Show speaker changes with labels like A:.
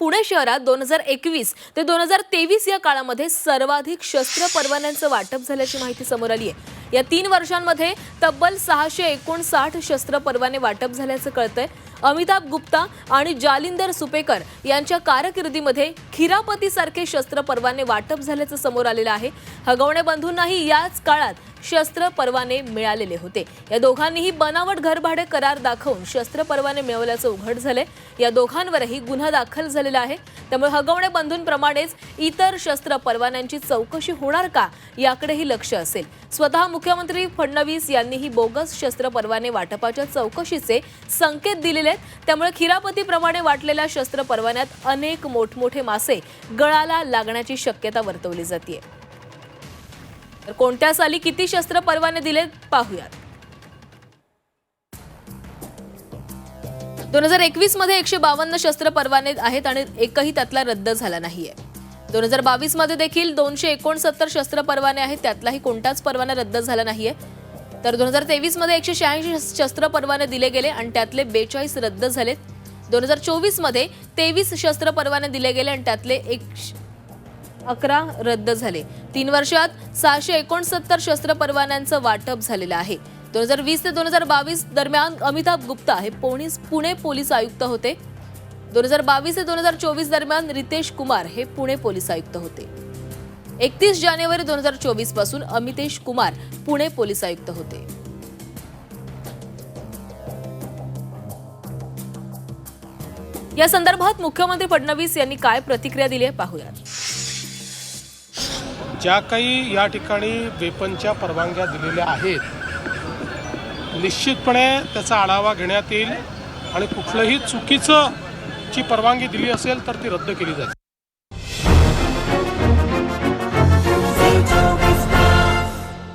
A: पुणे शहरात दोन हजार एकवीस ते दोन हजार तेवीस या काळामध्ये सर्वाधिक शस्त्र परवान्यांचं वाटप झाल्याची माहिती समोर आली आहे. या तीन वर्षांमध्ये तब्बल सहाशे एकोणसाठ शस्त्र परवाने वाटप झाल्याचं कळतंय. अमिताभ गुप्ता आणि जालिंदर सुपेकर यांच्या कारकिर्दीमध्ये खिरापतीसारखे शस्त्र परवाने वाटप झाल्याचं समोर आलेलं आहे. हगवणे बंधूंनाही याच काळात शस्त्र परवाने मिळालेले होते. या दोघांनीही बनावट घरभाडे करार दाखवून शस्त्र परवाने मिळवल्याचं उघड झालंय. या दोघांवरही गुन्हा दाखल झालेला आहे. त्यामुळे हगवणे बंधूंप्रमाणेच इतर शस्त्र परवान्यांची चौकशी होणार का याकडेही लक्ष असेल. स्वतः मुख्यमंत्री फडणवीस यांनीही बोगस शस्त्र परवाने वाटपाच्या चौकशीचे संकेत दिलेले आहेत. त्यामुळे खिरापतीप्रमाणे वाटलेल्या शस्त्र परवान्यात अनेक मोठमोठे मासे गळाला लागण्याची शक्यता वर्तवली जाते तर कोणत्या साली किती शस्त्र परवाने दिले पाहूयात. दोन हजार एकवीसमध्ये एकशे बावन्न शस्त्र परवाने आहेत आणि एकही त्यातला रद्द झाला नाहीये. दोन हजार बावीसमध्ये देखील दोनशे एकोणसत्तर शस्त्र परवाने आहेत त्यातलाही कोणताच परवाना रद्द झाला नाहीये. तर दोन हजार तेवीसमध्ये एकशे शहाऐंशी शस्त्र परवाने दिले गेले आणि त्यातले बेचाळीस रद्द झालेत. दोन हजार चोवीसमध्ये तेवीस शस्त्र परवाने दिले गेले आणि त्यातले एक अकरा रद्द झाले. तीन वर्षात सहाशे एकोणसत्तर शस्त्र परवान्यांचं वाटप झालेलं आहे. दोन हजार वीस ते दोन हजार बावीस दरम्यान अमिताभ गुप्ता हे पोलीस पुणे पोलीस आयुक्त होते. दोन हजार बावीस ते दोन हजार चोवीस दरम्यान रितेश कुमार हे पुणे पोलीस आयुक्त होते. एकतीस जानेवारी दोन हजार चोवीसपासून अमितेश कुमार पुणे पोलीस आयुक्त होते. या संदर्भात मुख्यमंत्री फडणवीस यांनी काय प्रतिक्रिया दिली आहे पाहूयात.
B: ज्या काही या ठिकाणी वेपनच्या परवानग्या दिलेल्या आहेत निश्चितपणे त्याचा आढावा घेण्यात येईल आणि कुठलंही चुकीचं ची परवानगी दिली असेल तर ती रद्द केली जाईल.